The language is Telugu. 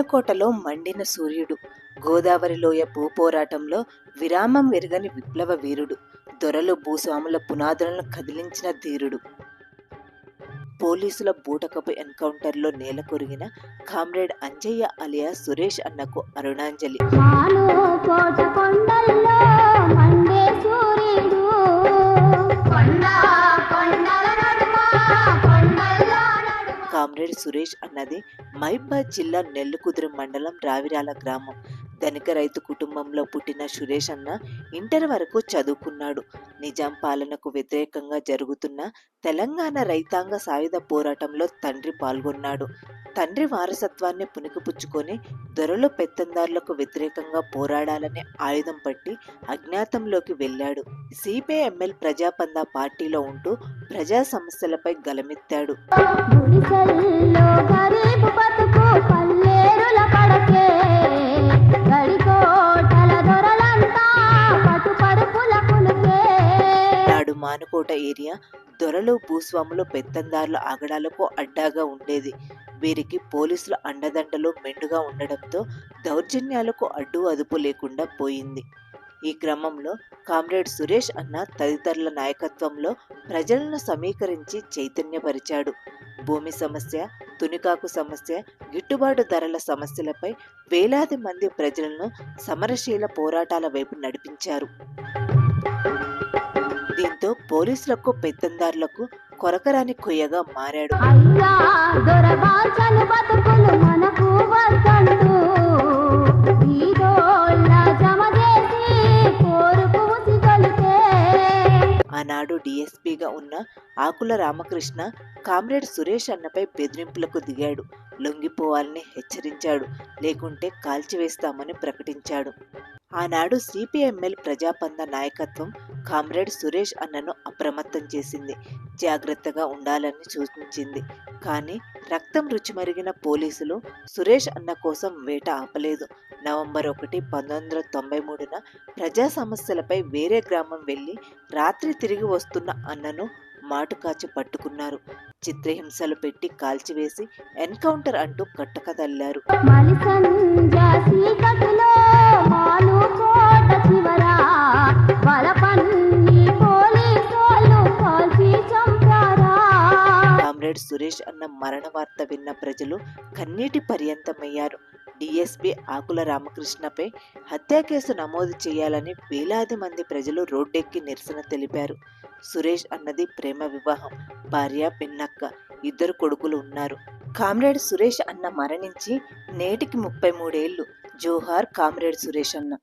మానుకోటలో మండిన సూర్యుడు గోదావరిలోయ భూపోరాటంలో విరామం ఎరగని విప్లవ వీరుడు దొరలు భూస్వాముల పునాదులను కదిలించిన ధీరుడు. పోలీసుల బూటకపు ఎన్కౌంటర్లో నేల కొరిగిన కామ్రేడ్ అంజయ్య అలియా సురేష్ అన్నకు అరుణాంజలి. కామ్రేడ్ సురేష్ అన్నది మైబాద్ జిల్లా నెల్లుకుదురు మండలం రావిరాల గ్రామం. ధనిక రైతు కుటుంబంలో పుట్టిన సురేష్ అన్న ఇంటర్ వరకు చదువుకున్నాడు. నిజాం పాలనకు వ్యతిరేకంగా జరుగుతున్న తెలంగాణ రైతాంగ సాయుధ పోరాటంలో తండ్రి పాల్గొన్నాడు. తండ్రి వారసత్వాన్ని పుణికిపుచ్చుకొని దొరలు పెత్తందారులకు వ్యతిరేకంగా పోరాడాలనే ఆయుధం పట్టి అజ్ఞాతంలోకి వెళ్ళాడు. సిపిఎంఎల్ ప్రజాపంద పార్టీలో ఉంటూ ప్రజా సమస్యలపై గలమెత్తాడు. మానుకోట ఏరియా దొరలు భూస్వాములు పెత్తందారుల ఆగడాలకు అడ్డాగా ఉండేది. వీరికి పోలీసుల అండదండలు మెండుగా ఉండడంతో దౌర్జన్యాలకు అడ్డు అదుపు లేకుండా పోయింది. ఈ క్రమంలో కామ్రేడ్ సురేష్ అన్న తదితరుల నాయకత్వంలో ప్రజలను సమీకరించి చైతన్యపరిచాడు. భూమి సమస్య తునికాకు సమస్య గిట్టుబాటు ధరల సమస్యలపై వేలాది మంది ప్రజలను సమరశీల పోరాటాల వైపు నడిపించారు. దీంతో పోలీసులకు పెత్తందారులకు కొరకరాని కొయ్యగా మారాడు. ఆనాడు డిఎస్పీగా ఉన్న ఆకుల రామకృష్ణ కామ్రేడ్ సురేష్ అన్నపై బెదిరింపులకు దిగాడు. లొంగిపోవాలని హెచ్చరించాడు. లేకుంటే కాల్చివేస్తామని ప్రకటించాడు. ఆనాడు సిపిఎంఎల్ ప్రజాపంద నాయకత్వం కామ్రేడ్ సురేష్ అన్నను అప్రమత్తం చేసింది. జాగ్రత్తగా ఉండాలని సూచించింది. కానీ రక్తం రుచిమరిగిన పోలీసులు సురేష్ అన్న కోసం వేట ఆపలేదు. నవంబర్ ఒకటి పంతొమ్మిది వందల తొంభై మూడున ప్రజా సమస్యలపై వేరే గ్రామం వెళ్ళి రాత్రి తిరిగి వస్తున్న అన్నను మాటుకాచి పట్టుకున్నారు. చిత్రహింసలు పెట్టి కాల్చివేసి ఎన్కౌంటర్ అంటూ కట్టకదల్లారు. సురేష్ అన్న మరణ వార్త విన్న ప్రజలు కన్నీటి పర్యంతమయ్యారు. డిఎస్పి ఆకుల రామకృష్ణపై హత్యా కేసు నమోదు చేయాలని వేలాది మంది ప్రజలు రోడ్డెక్కి నిరసన తెలిపారు. సురేష్ అన్నది ప్రేమ వివాహం భార్య పిన్నక్క ఇద్దరు కొడుకులు ఉన్నారు. కామ్రేడ్ సురేష్ అన్న మరణించి నేటికి ముప్పై మూడేళ్ళు. జోహార్ కామ్రేడ్ సురేష్ అన్న.